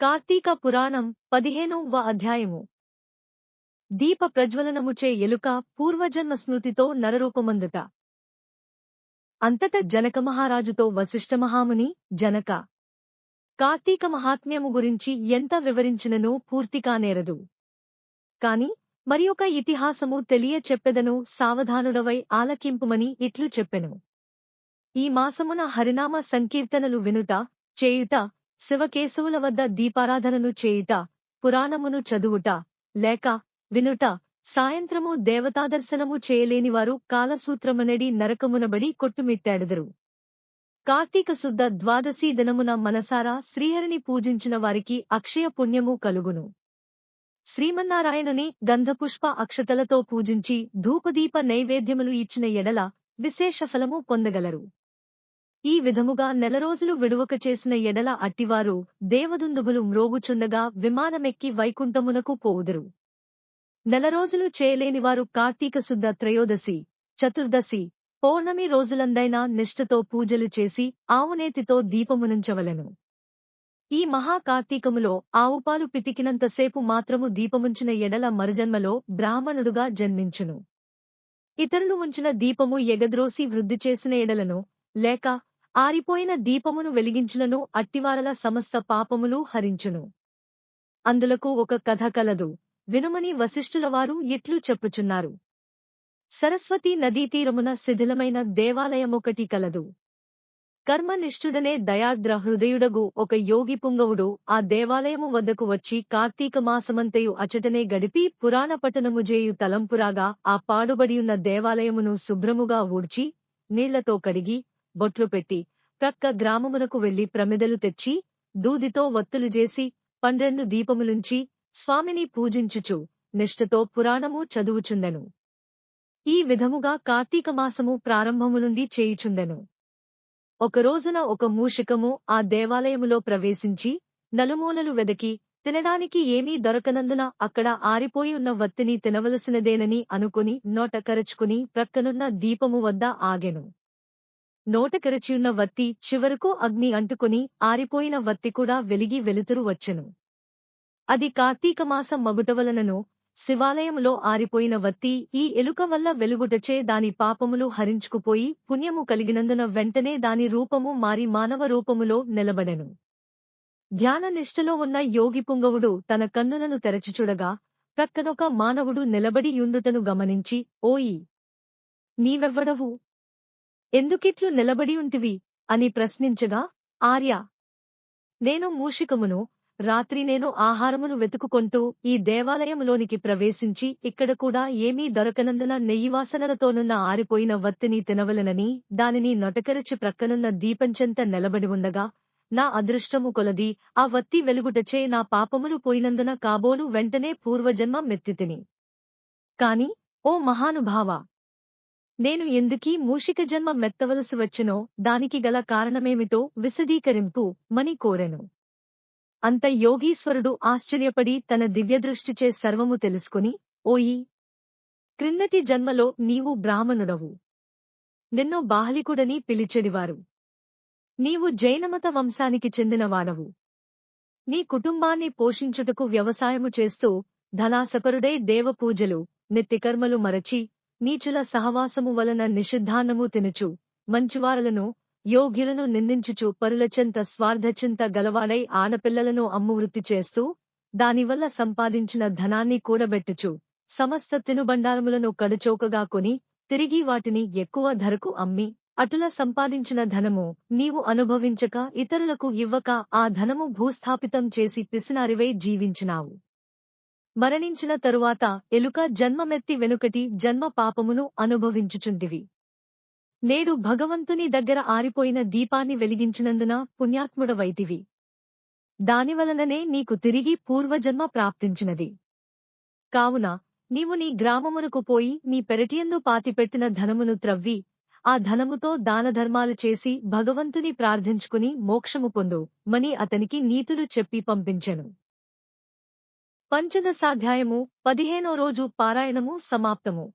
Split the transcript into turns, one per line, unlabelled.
కార్తీక పురాణం పదిహేనవ అధ్యాయము. దీప ప్రజ్వలనముచే ఎలుక పూర్వజన్మ స్మృతితో నరరూపమందుట. అంతట జనక మహారాజుతో వశిష్ఠ మహాముని జనక. కార్తీక మహాత్మ్యము గురించి ఎంత వివరించిననూ పూర్తికానేరదు కాని మరియొక ఇతిహాసము తెలియ చెప్పెదను సావధానుడవై ఆలకింపుమని ఇట్లు చెప్పెను. ఈ మాసమున హరినామ సంకీర్తనలు వినుట చేయుట శివకేశవుల వద్ద దీపారాధనను చేయుట పురాణమును చదువుట లేక వినుట సాయంత్రము దేవతాదర్శనము చేయలేనివారు కాలసూత్రమనడి నరకమునబడి కొట్టుమిట్టాడుదరు. కార్తీక శుద్ధ ద్వాదశీ దినమున మనసారా శ్రీహరిని పూజించిన వారికి అక్షయ పుణ్యము కలుగును. శ్రీమన్నారాయణుని గంధపుష్ప అక్షతలతో పూజించి ధూపదీప నైవేద్యములు ఇచ్చిన ఎడల విశేష ఫలము పొందగలరు. ఈ విధముగా నెల రోజులు విడువక చేసిన ఎడల అట్టివారు దేవదుందుబులు మ్రోగుచుండగా విమానమెక్కి వైకుంఠమునకు పోవుదురు. నెల రోజులు చేయలేనివారు కార్తీక శుద్ధ త్రయోదశి చతుర్దశి పౌర్ణమి రోజులందైనా నిష్ఠతో పూజలు చేసి ఆవునేతితో దీపమునుంచవలెను. ఈ మహాకార్తీకములో ఆవుపాలు పితికినంతసేపు మాత్రము దీపముంచిన ఎడల మరుజన్మలో బ్రాహ్మణుడుగా జన్మించును. ఇతరులు ఉంచిన దీపము ఎగద్రోసి వృద్ధి చేసిన ఎడలను లేక ఆరిపోయిన దీపమును వెలిగించినను అట్టివారల సమస్త పాపములు హరించును. అందులకు ఒక కథ కలదు. వినుమని వశిష్ఠులవారు ఇట్లు చెప్పుచున్నారు. సరస్వతీ నదీ తీరమున శిథిలమైన దేవాలయమొకటి కలదు. కర్మనిష్ఠుడనే దయాద్ర హృదయుడగు ఒక యోగి పుంగవుడు ఆ దేవాలయము వద్దకు వచ్చి కార్తీక మాసమంతయు అచటనే గడిపి పురాణ పఠనము జేయు తలంపురాగా ఆ పాడుబడియున్న దేవాలయమును శుభ్రముగా ఊడ్చి నీళ్ళతో కడిగి బొట్లు పెట్టి ప్రక్క గ్రామమునకు వెళ్ళి ప్రమిదలు తెచ్చి దూదితో వత్తులు చేసి పండ్రెండు దీపములుంచి స్వామిని పూజించుచు నిష్ఠతో పురాణము చదువుచుండెను. ఈ విధముగా కార్తీక మాసము ప్రారంభము నుండి చేయుచుండెను. ఒక రోజున ఒక మూషికము ఆ దేవాలయములో ప్రవేశించి నలుమూలలు వెదకి తినడానికి ఏమీ దొరకనందున అక్కడ ఆరిపోయి ఉన్న వత్తిని తినవలసినదేనని అనుకుని నోట కరచుకుని ప్రక్కనున్న దీపము వద్ద ఆగెను. నోటకరచియున్న వత్తి చివరకు అగ్ని అంటుకుని ఆరిపోయిన వత్తి కూడా వెలిగి వెలుతురు వచ్చెను. అది కార్తీక మాసం మగుటవలనను శివాలయంలో ఆరిపోయిన వత్తి ఈ ఎలుక వల్ల వెలుగుటచే దాని పాపములు హరించుకుపోయి పుణ్యము కలిగినందున వెంటనే దాని రూపము మారి మానవ రూపములో నిలబడెను. ధ్యాన నిష్ఠలో ఉన్న యోగి పుంగవుడు తన కన్నులను తెరచిచుడగా ప్రక్కనొక మానవుడు నిలబడి యుండుటను గమనించి ఓయి! నీవెవ్వడవు? ఎందుకిట్లు నిలబడి ఉంటివి? అని ప్రశ్నించగా ఆర్య నేను మూషికమును రాత్రి నేను ఆహారమును వెతుకుకొంటూ ఈ దేవాలయంలోనికి ప్రవేశించి ఇక్కడ కూడా ఏమీ దొరకనందున నెయ్యివాసనలతోనున్న ఆరిపోయిన వత్తిని తినవలనని దానిని నొటకరచి ప్రక్కనున్న దీపంచెంత నిలబడి ఉండగా నా అదృష్టము కొలది ఆ వత్తి వెలుగుటచే నా పాపములు పోయినందున కాబోలు వెంటనే పూర్వజన్మ మెత్తితిని కాని ఓ మహానుభావ నేను ఎందుకీ మూషిక జన్మ మెత్తవలసి వచ్చెనో దానికి గల కారణమేమిటో విశదీకరింపు మని కోరెను. అంత యోగీశ్వరుడు ఆశ్చర్యపడి తన దివ్యదృష్టిచే సర్వము తెలుసుకుని ఓయి! క్రిందటి జన్మలో నీవు బ్రాహ్మణుడవు. నిన్ను బాహలికుడని పిలిచెడివారు. నీవు జైనమత వంశానికి చెందినవాడవు. నీ కుటుంబాన్ని పోషించుటకు వ్యవసాయము చేస్తూ ధనాసపరుడై దేవపూజలు నిత్యకర్మలు మరచి నీచుల సహవాసము వలన నిషిద్ధాన్నము తినుచు మంచివారలను యోగ్యులను నిందించుచు పరులచెంత స్వార్థచింత గలవాడై ఆడపిల్లలను అమ్మువృత్తి చేస్తూ దానివల్ల సంపాదించిన ధనాన్ని కూడబెట్టుచు సమస్త తినుబండారములను కడుచౌకగా కొని తిరిగి వాటిని ఎక్కువ ధరకు అమ్మి అటుల సంపాదించిన ధనము నీవు అనుభవించక ఇతరులకు ఇవ్వక ఆ ధనము భూస్థాపితం చేసి పిసినారివై జీవించినావు. మరణించిన తరువాత ఎలుక జన్మమెత్తి వెనుకటి జన్మ పాపమును అనుభవించుచుంటివి నేడు భగవంతుని దగ్గర ఆరిపోయిన దీపాన్ని వెలిగించినందున పుణ్యాత్ముడవైతివి. దానివలననే నీకు తిరిగి పూర్వజన్మ ప్రాప్తించినది. కావున నీవు నీ గ్రామమునకు పోయి నీ పెరటియందు పాతిపెట్టిన ధనమును త్రవ్వి ఆ ధనముతో దానధర్మాలు చేసి భగవంతుని ప్రార్థించుకుని మోక్షము పొందు మని అతనికి నీతులు చెప్పి పంపించెను. పంచదశాధ్యాయము పదిహేనో రోజు పారాయణము సమాప్తము